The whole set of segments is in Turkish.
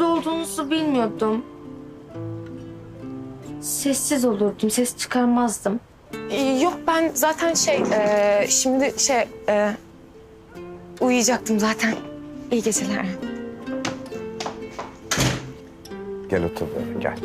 olduğunuzu bilmiyordum. Sessiz olurdum, ses çıkarmazdım. Ee, Yok ben zaten şey e, şimdi şey e, uyuyacaktım zaten. İyi geceler. Gel otur böyle gel.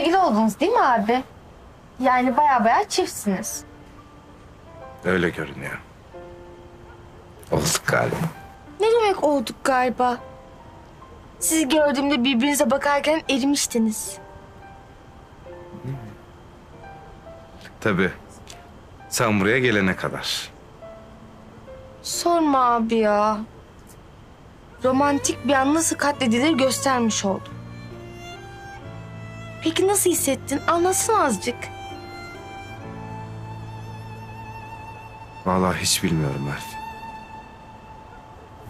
Sevgili oldunuz değil mi abi? Yani baya baya çiftsiniz. Öyle görünüyor. Olduk galiba. Ne demek olduk galiba? Sizi gördüğümde birbirinize bakarken erimiştiniz. Tabii. Sen buraya gelene kadar. Sorma abi ya. Romantik bir an nasıl katledilir göstermiş oldum. Peki nasıl hissettin? Anlatsana azıcık. Vallahi hiç bilmiyorum Elf.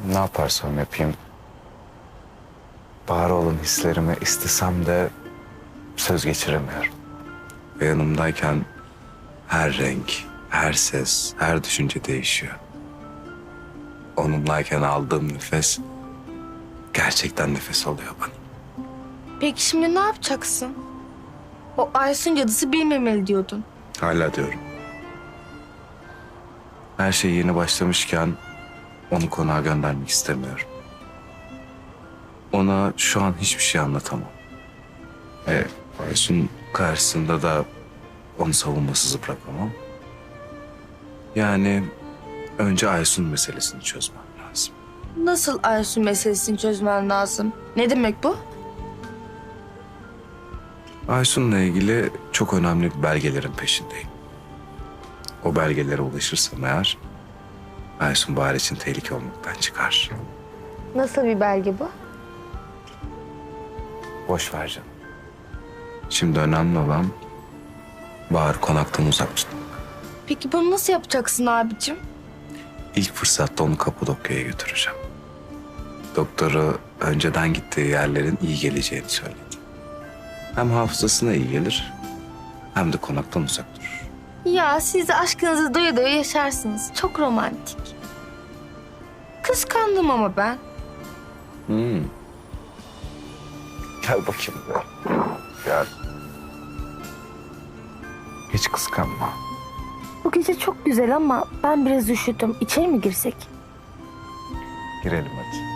Ne yaparsam yapayım. Var olan hislerimi istesem de söz geçiremiyorum. Ve yanımdayken her renk, her ses, her düşünce değişiyor. Onunlayken aldığım nefes gerçekten nefes oluyor bana. Peki şimdi ne yapacaksın? O Aysun cadısı bilmemeli diyordun. Hala diyorum. Her şey yeni başlamışken onu konağa göndermek istemiyorum. Ona şu an hiçbir şey anlatamam. E, Aysun karşısında da onu savunmasız bırakamam. Yani önce Aysun meselesini çözmem lazım. Nasıl Aysun meselesini çözmen lazım? Ne demek bu? Aysun'la ilgili çok önemli belgelerin peşindeyim. O belgelere ulaşırsam eğer Aysun Bahar için tehlike olmaktan çıkar. Nasıl bir belge bu? Boş ver canım. Şimdi önemli olan Bahar konaktan uzak tutmak. Peki bunu nasıl yapacaksın abicim? İlk fırsatta onu Kapadokya'ya götüreceğim. Doktoru önceden gittiği yerlerin iyi geleceğini söyledi. Hem hafızasına iyi gelir hem de konaktan uzak durur. Ya siz aşkınızı doya doya yaşarsınız. Çok romantik. Kıskandım ama ben. Hmm. Gel bakayım buraya. Gel. Hiç kıskanma. Bu gece çok güzel ama ben biraz üşüdüm. İçeri mi girsek? Girelim hadi.